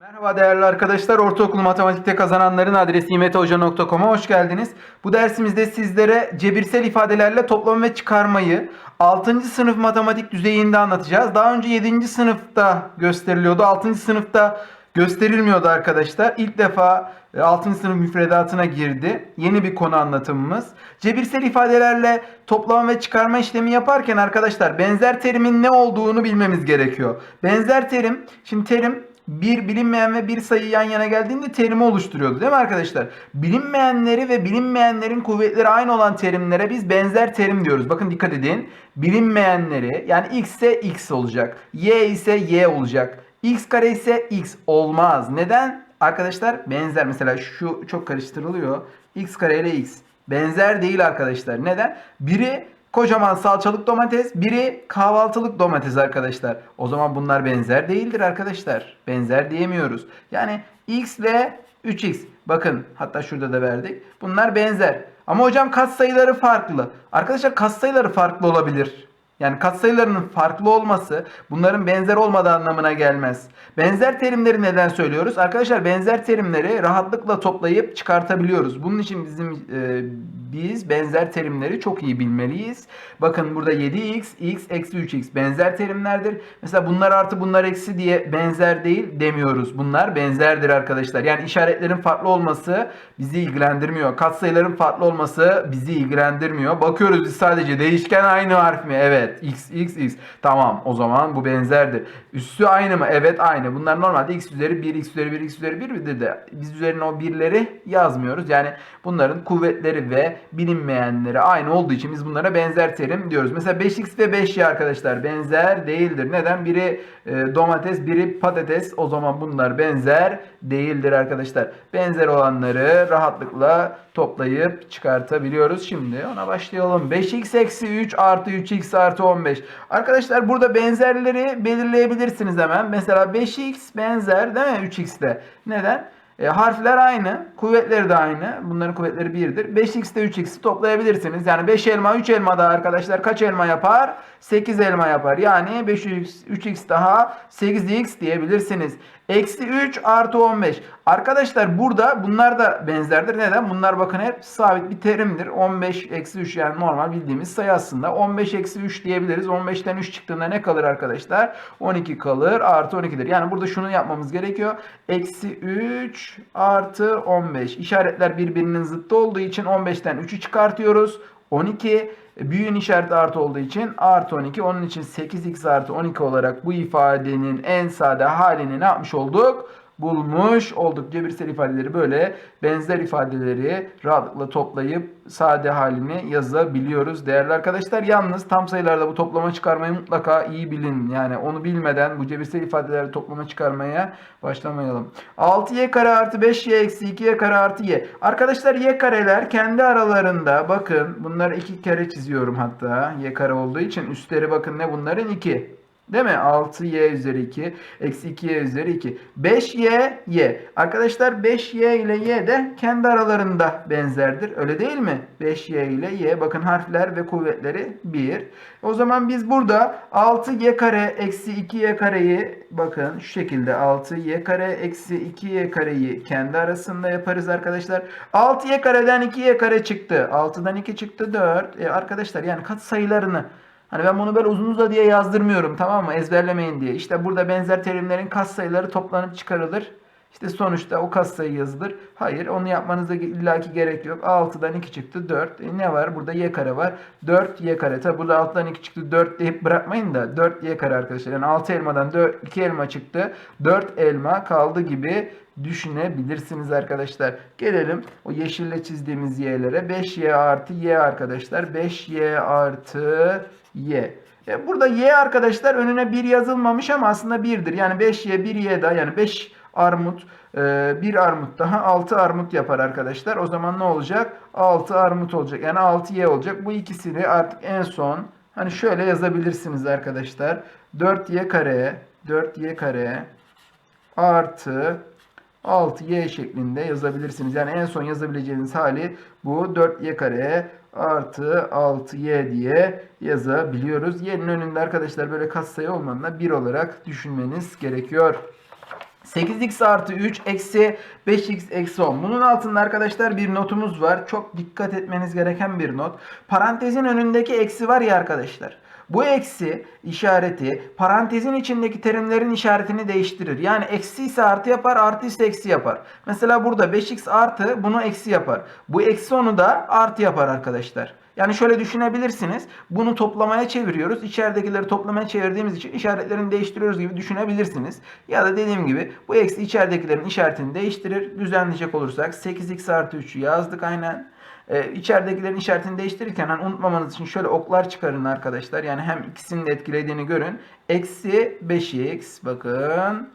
Merhaba değerli arkadaşlar. Ortaokul matematikte kazananların adresi imethoca.com'a hoş geldiniz. Bu dersimizde sizlere cebirsel ifadelerle toplam ve çıkarmayı 6. sınıf matematik düzeyinde anlatacağız. Daha önce 7. sınıfta gösteriliyordu. 6. sınıfta gösterilmiyordu arkadaşlar. İlk defa 6. sınıf müfredatına girdi. Yeni bir konu anlatımımız. Cebirsel ifadelerle toplama ve çıkarma işlemi yaparken arkadaşlar benzer terimin ne olduğunu bilmemiz gerekiyor. Benzer terim, şimdi terim bir bilinmeyen ve bir sayı yan yana geldiğinde terimi oluşturuyordu değil mi arkadaşlar? Bilinmeyenleri ve bilinmeyenlerin kuvvetleri aynı olan terimlere biz benzer terim diyoruz. Bakın dikkat edin. Bilinmeyenleri yani x ise x olacak. Y ise y olacak. x kare ise x olmaz. Neden? Arkadaşlar benzer mesela şu çok karıştırılıyor. x kare ile x. Benzer değil arkadaşlar. Neden? Biri kocaman salçalık domates, biri kahvaltılık domates arkadaşlar. O zaman bunlar benzer değildir arkadaşlar. Benzer diyemiyoruz. Yani x ve 3x. Bakın hatta şurada da verdik. Bunlar benzer. Ama hocam katsayıları farklı. Arkadaşlar katsayıları farklı olabilir. Yani katsayılarının farklı olması bunların benzer olmadığı anlamına gelmez. Benzer terimleri neden söylüyoruz? Arkadaşlar benzer terimleri rahatlıkla toplayıp çıkartabiliyoruz. Bunun için bizim e, biz benzer terimleri çok iyi bilmeliyiz. Bakın burada 7x, x, eksi 3x benzer terimlerdir. Mesela bunlar artı bunlar eksi diye benzer değil demiyoruz. Bunlar benzerdir arkadaşlar. Yani işaretlerin farklı olması bizi ilgilendirmiyor. Katsayıların farklı olması bizi ilgilendirmiyor. Bakıyoruz biz sadece değişken aynı harf mi? Evet. X, x, x. Tamam o zaman bu benzerdir. Üstü aynı mı? Evet aynı. Bunlar normalde x üzeri 1, x üzeri 1, x üzeri 1 de, de biz üzerine o birleri yazmıyoruz. Yani bunların kuvvetleri ve bilinmeyenleri aynı olduğu için biz bunlara benzer terim diyoruz. Mesela 5x ve 5y arkadaşlar benzer değildir. Neden? Biri e, domates, biri patates. O zaman bunlar benzer değildir arkadaşlar. Benzer olanları rahatlıkla toplayıp çıkartabiliyoruz. Şimdi ona başlayalım. 5x eksi 3 artı 3x artı 15. Arkadaşlar burada benzerleri belirleyebilirsiniz hemen. Mesela 5x benzer değil mi 3x'te? Neden? E, harfler aynı. Kuvvetleri de aynı. Bunların kuvvetleri 1'dir. 5x ile 3x'i toplayabilirsiniz. Yani 5 elma 3 elma da arkadaşlar kaç elma yapar? 8 elma yapar. Yani 5x 3x daha 8x diyebilirsiniz. Eksi 3 artı 15. Arkadaşlar burada bunlar da benzerdir. Neden? Bunlar bakın hep sabit bir terimdir. 15 eksi 3 yani normal bildiğimiz sayı aslında. 15 eksi 3 diyebiliriz. 15'ten 3 çıktığında ne kalır arkadaşlar? 12 kalır. Artı 12'dir. Yani burada şunu yapmamız gerekiyor. Eksi 3 artı 15. İşaretler birbirinin zıttı olduğu için 15'ten 3'ü çıkartıyoruz. 12 büyüğün işareti artı olduğu için artı 12. Onun için 8x artı 12 olarak bu ifadenin en sade halini ne yapmış olduk? Bulmuş olduk. Cebirsel ifadeleri böyle benzer ifadeleri rahatlıkla toplayıp sade halini yazabiliyoruz. Değerli arkadaşlar yalnız tam sayılarda bu toplama çıkarmayı mutlaka iyi bilin. Yani onu bilmeden bu cebirsel ifadeleri toplama çıkarmaya başlamayalım. 6y kare artı 5y eksi 2y kare artı y. Arkadaşlar y kareler kendi aralarında bakın bunları iki kere çiziyorum hatta y kare olduğu için üstleri bakın ne bunların 2. Değil mi? 6y üzeri 2 eksi 2y üzeri 2. 5y y. Arkadaşlar 5y ile y de kendi aralarında benzerdir. Öyle değil mi? 5y ile y. Bakın harfler ve kuvvetleri 1. O zaman biz burada 6y kare eksi 2y kareyi bakın şu şekilde 6y kare eksi 2y kareyi kendi arasında yaparız arkadaşlar. 6y kareden 2y kare çıktı. 6'dan 2 çıktı 4. E arkadaşlar yani kat sayılarını Hani ben bunu böyle uzun uza diye yazdırmıyorum tamam mı? Ezberlemeyin diye. İşte burada benzer terimlerin katsayıları toplanıp çıkarılır. İşte sonuçta o katsayı yazılır. Hayır onu yapmanıza illaki gerek yok. 6'dan 2 çıktı 4. E ne var? Burada y kare var. 4 y kare. Tabi burada 6'dan 2 çıktı 4 deyip bırakmayın da 4 y kare arkadaşlar. Yani 6 elmadan 4, 2 elma çıktı. 4 elma kaldı gibi düşünebilirsiniz arkadaşlar. Gelelim o yeşille çizdiğimiz y'lere. 5y artı y arkadaşlar. 5y artı y. E burada y arkadaşlar önüne 1 yazılmamış ama aslında 1'dir. Yani 5y 1y daha yani 5 armut e, 1 armut daha 6 armut yapar arkadaşlar. O zaman ne olacak? 6 armut olacak. Yani 6y olacak. Bu ikisini artık en son hani şöyle yazabilirsiniz arkadaşlar. 4y kare 4y kare artı 6y şeklinde yazabilirsiniz. Yani en son yazabileceğiniz hali bu 4y kare artı 6y diye yazabiliyoruz. Y'nin önünde arkadaşlar böyle katsayı olmadığında 1 olarak düşünmeniz gerekiyor. 8x artı 3 eksi 5x eksi 10. Bunun altında arkadaşlar bir notumuz var. Çok dikkat etmeniz gereken bir not. Parantezin önündeki eksi var ya arkadaşlar. Bu eksi işareti parantezin içindeki terimlerin işaretini değiştirir. Yani eksi ise artı yapar, artı ise eksi yapar. Mesela burada 5x artı bunu eksi yapar. Bu eksi onu da artı yapar arkadaşlar. Yani şöyle düşünebilirsiniz. Bunu toplamaya çeviriyoruz. İçeridekileri toplamaya çevirdiğimiz için işaretlerini değiştiriyoruz gibi düşünebilirsiniz. Ya da dediğim gibi bu eksi içeridekilerin işaretini değiştirir. Düzenleyecek olursak 8x artı 3'ü yazdık aynen. Ee, içeridekilerin işaretini değiştirirken hani unutmamanız için şöyle oklar çıkarın arkadaşlar. Yani hem ikisinin de etkilediğini görün. Eksi 5x bakın.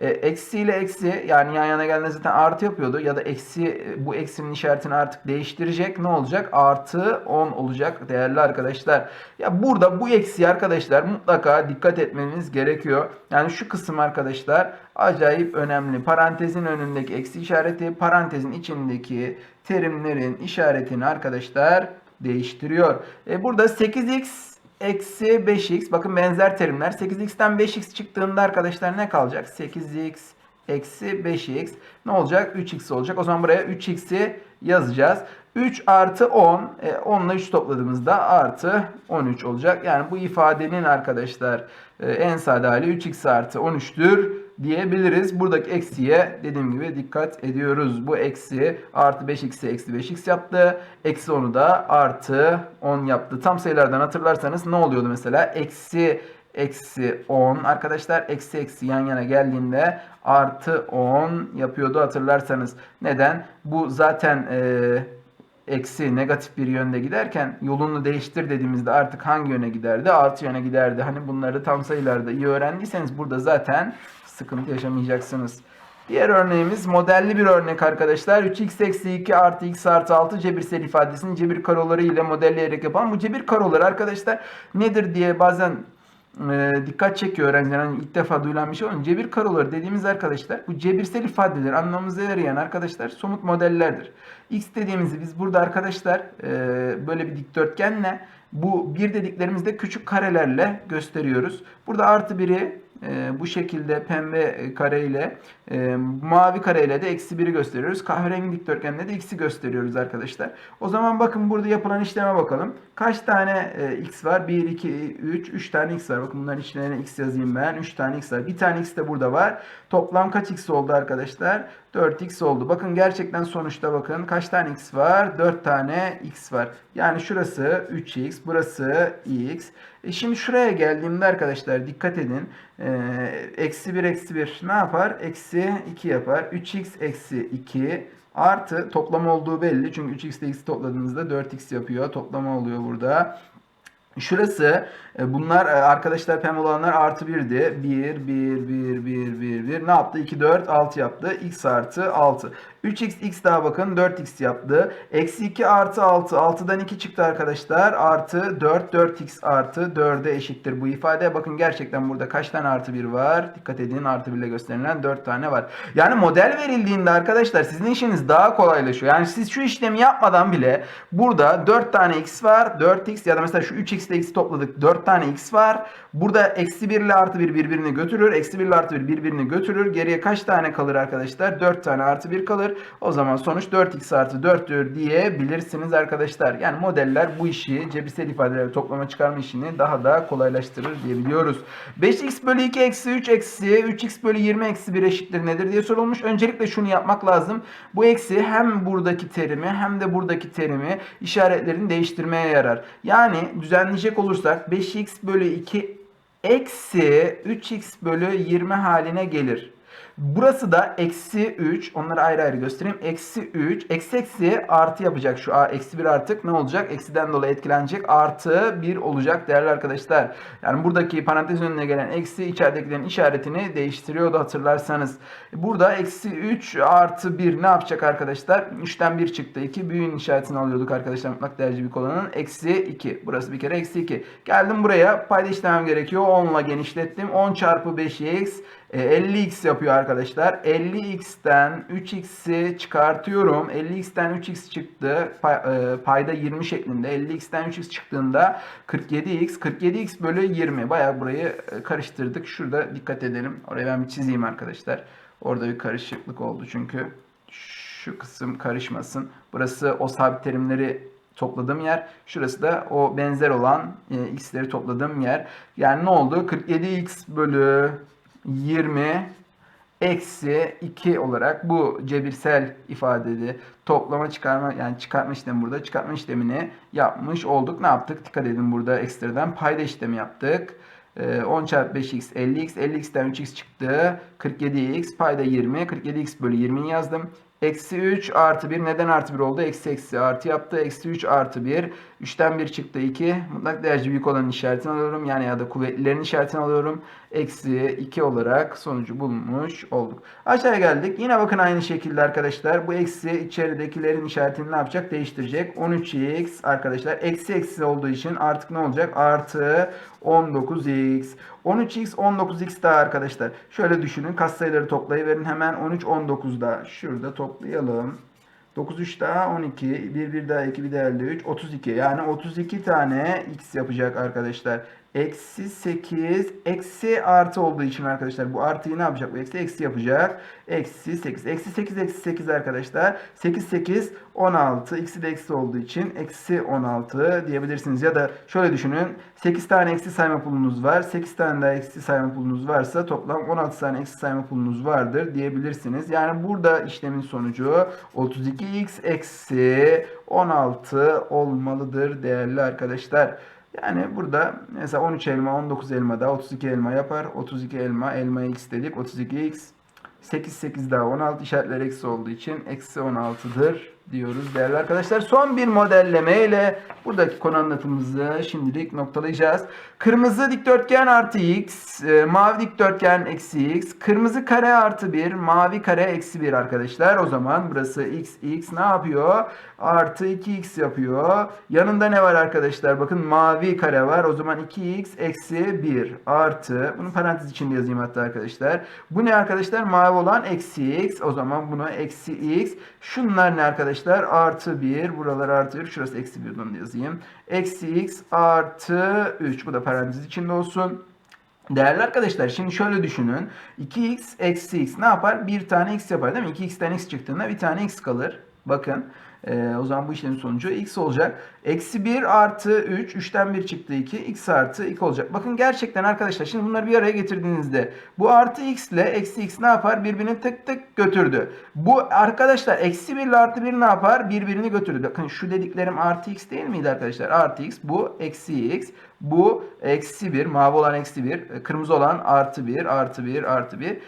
E, eksi ile eksi yani yan yana geldiğinde zaten artı yapıyordu. Ya da eksi e, bu eksinin işaretini artık değiştirecek. Ne olacak? Artı 10 olacak değerli arkadaşlar. Ya burada bu eksi arkadaşlar mutlaka dikkat etmeniz gerekiyor. Yani şu kısım arkadaşlar acayip önemli. Parantezin önündeki eksi işareti parantezin içindeki terimlerin işaretini arkadaşlar değiştiriyor. E, burada 8x eksi 5x bakın benzer terimler 8x'ten 5x çıktığında arkadaşlar ne kalacak? 8x eksi 5x ne olacak? 3x olacak. O zaman buraya 3x'i yazacağız. 3 artı 10 e, 10 ile 3 topladığımızda artı 13 olacak. Yani bu ifadenin arkadaşlar e, en sade hali 3x artı 13'tür diyebiliriz. Buradaki eksiye dediğim gibi dikkat ediyoruz. Bu eksi artı 5x'i eksi 5x yaptı. Eksi 10'u da artı 10 yaptı. Tam sayılardan hatırlarsanız ne oluyordu mesela? Eksi eksi 10 arkadaşlar eksi eksi yan yana geldiğinde artı 10 yapıyordu hatırlarsanız. Neden? Bu zaten e, eksi negatif bir yönde giderken yolunu değiştir dediğimizde artık hangi yöne giderdi? Artı yöne giderdi. Hani bunları tam sayılarda iyi öğrendiyseniz burada zaten sıkıntı yaşamayacaksınız. Diğer örneğimiz modelli bir örnek arkadaşlar. 3x eksi 2 artı x artı 6 cebirsel ifadesini cebir karoları ile modelleyerek yapan bu cebir karoları arkadaşlar nedir diye bazen e, dikkat çekiyor öğrenciler. Hani ilk defa duyulan bir şey olan cebir karoları dediğimiz arkadaşlar bu cebirsel ifadeler anlamımıza yarayan arkadaşlar somut modellerdir. X dediğimizi biz burada arkadaşlar e, böyle bir dikdörtgenle bu bir dediklerimizde küçük karelerle gösteriyoruz. Burada artı biri e, bu şekilde pembe kare ile e, mavi kare ile de eksi 1'i gösteriyoruz. Kahverengi dikdörtgenle de x'i gösteriyoruz arkadaşlar. O zaman bakın burada yapılan işleme bakalım. Kaç tane e, x var? 1, 2, 3, 3 tane x var. Bakın bunların içlerine x yazayım ben. 3 tane x var. Bir tane x de burada var. Toplam kaç x oldu arkadaşlar? 4x oldu. Bakın gerçekten sonuçta bakın kaç tane x var? 4 tane x var. Yani şurası 3x, burası x. E şimdi şuraya geldiğimde arkadaşlar dikkat edin. Ee, eksi 1 eksi 1 ne yapar? Eksi 2 yapar. 3x eksi 2 artı toplam olduğu belli. Çünkü 3x ile x topladığınızda 4x yapıyor. Toplama oluyor burada. Şurası e, bunlar e, arkadaşlar pem olanlar artı 1'di. 1, 1, 1, 1, 1, 1. Ne yaptı? 2, 4, 6 yaptı. x artı 6. 3x, x daha bakın 4x yaptı. Eksi 2 artı 6. 6'dan 2 çıktı arkadaşlar. Artı 4, 4x artı 4'e eşittir bu ifade. Bakın gerçekten burada kaç tane artı 1 var? Dikkat edin artı 1 ile gösterilen 4 tane var. Yani model verildiğinde arkadaşlar sizin işiniz daha kolaylaşıyor. Yani siz şu işlemi yapmadan bile burada 4 tane x var. 4x ya da mesela şu 3x ile x topladık. 4 tane x var. Burada eksi 1 ile artı 1 birbirini götürür. Eksi 1 ile artı 1 birbirini götürür. Geriye kaç tane kalır arkadaşlar? 4 tane artı 1 kalır. O zaman sonuç 4x artı 4'tür diyebilirsiniz arkadaşlar. Yani modeller bu işi cebirsel ifadeleri toplama çıkarma işini daha da kolaylaştırır diyebiliyoruz. 5x bölü 2 eksi 3 eksi 3x bölü 20 eksi 1 eşittir nedir diye sorulmuş. Öncelikle şunu yapmak lazım. Bu eksi hem buradaki terimi hem de buradaki terimi işaretlerini değiştirmeye yarar. Yani düzenleyecek olursak 5x bölü 2 eksi 3x bölü 20 haline gelir. Burası da eksi 3. Onları ayrı ayrı göstereyim. Eksi 3. Eksi eksi artı yapacak şu a. Eksi 1 artık ne olacak? Eksiden dolayı etkilenecek. Artı 1 olacak değerli arkadaşlar. Yani buradaki parantez önüne gelen eksi içeridekilerin işaretini değiştiriyordu hatırlarsanız. Burada eksi 3 artı 1 ne yapacak arkadaşlar? 3'ten 1 çıktı. 2 büyüğün işaretini alıyorduk arkadaşlar. Mutlak derece bir olanın. Eksi 2. Burası bir kere eksi 2. Geldim buraya. Payda işlemem gerekiyor. 10 ile genişlettim. 10 çarpı 5x 50x yapıyor arkadaşlar. 50x'ten 3x'i çıkartıyorum. 50x'ten 3x çıktı. E, payda 20 şeklinde. 50x'ten 3x çıktığında 47x. 47x bölü 20. Bayağı burayı e, karıştırdık. Şurada dikkat edelim. Oraya ben bir çizeyim arkadaşlar. Orada bir karışıklık oldu çünkü. Şu kısım karışmasın. Burası o sabit terimleri topladığım yer. Şurası da o benzer olan e, x'leri topladığım yer. Yani ne oldu? 47x bölü 20 eksi 2 olarak bu cebirsel ifadede toplama çıkarma yani çıkartma işlemi burada çıkartma işlemini yapmış olduk. Ne yaptık? Dikkat edin burada ekstradan payda işlemi yaptık. Ee, 10 çarpı 5x 50x 50x'ten 3x çıktı 47x payda 20 47x bölü 20'yi yazdım. Eksi 3 artı 1 neden artı 1 oldu? Eksi eksi artı yaptı. Eksi 3 artı 1. 3'ten 1 çıktı 2. Mutlak değerci büyük olanın işaretini alıyorum. Yani ya da kuvvetlilerin işaretini alıyorum. Eksi 2 olarak sonucu bulmuş olduk. Aşağıya geldik. Yine bakın aynı şekilde arkadaşlar. Bu eksi içeridekilerin işaretini ne yapacak? Değiştirecek. 13x arkadaşlar. Eksi eksi olduğu için artık ne olacak? Artı 19x. 13x 19x daha arkadaşlar. Şöyle düşünün. Katsayıları toplayıverin hemen. 13 19'da. Şurada toplayalım. 9 3 daha 12. 1 1 daha 2 bir daha elde 3. 32. Yani 32 tane x yapacak arkadaşlar. Eksi 8. Eksi artı olduğu için arkadaşlar. Bu artıyı ne yapacak? Bu eksi eksi yapacak. Eksi 8. Eksi 8 eksi 8 arkadaşlar. 8 8 16. İkisi de eksi olduğu için eksi 16 diyebilirsiniz. Ya da şöyle düşünün. 8 tane eksi sayma pulunuz var. 8 tane daha eksi sayma pulunuz varsa toplam 16 tane eksi sayma pulunuz vardır diyebilirsiniz. Yani burada işlemin sonucu 32x eksi 16 olmalıdır değerli arkadaşlar. Yani burada mesela 13 elma 19 elma da 32 elma yapar. 32 elma elma x dedik 32x 8 8 daha 16 işaretler eksi olduğu için eksi 16'dır diyoruz değerli arkadaşlar. Son bir modelleme ile buradaki konu anlatımımızı şimdilik noktalayacağız. Kırmızı dikdörtgen artı x, e, mavi dikdörtgen eksi x, kırmızı kare artı 1, mavi kare eksi 1 arkadaşlar. O zaman burası x, x ne yapıyor? Artı 2x yapıyor. Yanında ne var arkadaşlar? Bakın mavi kare var. O zaman 2x eksi 1 artı. Bunu parantez içinde yazayım hatta arkadaşlar. Bu ne arkadaşlar? Mavi olan eksi x. O zaman bunu eksi x. Şunlar ne arkadaşlar? Artı 1. Buralar artı 1. Şurası eksi 1. Onu da yazayım. Eksi x artı 3. Bu da parantez içinde olsun. Değerli arkadaşlar şimdi şöyle düşünün. 2x eksi x ne yapar? Bir tane x yapar değil mi? 2x'ten x çıktığında bir tane x kalır. Bakın. Ee, o zaman bu işlemin sonucu x olacak. Eksi 1 artı 3. 3'ten 1 çıktı 2. x artı 2 olacak. Bakın gerçekten arkadaşlar şimdi bunları bir araya getirdiğinizde bu artı x ile eksi x ne yapar? Birbirini tık tık götürdü. Bu arkadaşlar eksi 1 ile artı 1 ne yapar? Birbirini götürdü. Bakın şu dediklerim artı x değil miydi arkadaşlar? Artı x bu eksi x. Bu eksi 1. Mavi olan eksi 1. Kırmızı olan artı 1. Artı 1. Artı 1.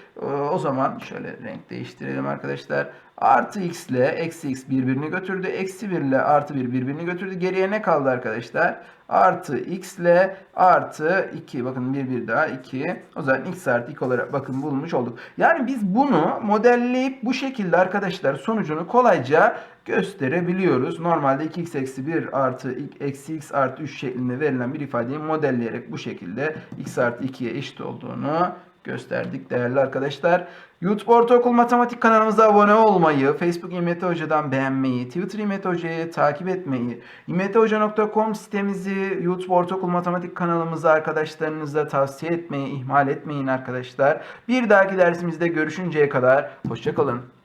O zaman şöyle renk değiştirelim arkadaşlar. Artı x ile eksi x birbirini götürdü. Eksi 1 ile artı 1 birbirini götürdü. Geriye ne kaldı arkadaşlar? Artı x ile artı 2. Bakın bir bir daha 2. O zaman x artı 2 olarak bakın bulmuş olduk. Yani biz bunu modelleyip bu şekilde arkadaşlar sonucunu kolayca gösterebiliyoruz. Normalde 2x eksi 1 artı eksi x artı 3 şeklinde verilen bir ifadeyi modelleyerek bu şekilde x artı 2'ye eşit olduğunu gösterdik değerli arkadaşlar. YouTube Ortaokul Matematik kanalımıza abone olmayı, Facebook İmeti Hoca'dan beğenmeyi, Twitter İmeti Hoca'yı takip etmeyi, imetihoca.com sitemizi YouTube Ortaokul Matematik kanalımıza arkadaşlarınıza tavsiye etmeyi ihmal etmeyin arkadaşlar. Bir dahaki dersimizde görüşünceye kadar hoşçakalın.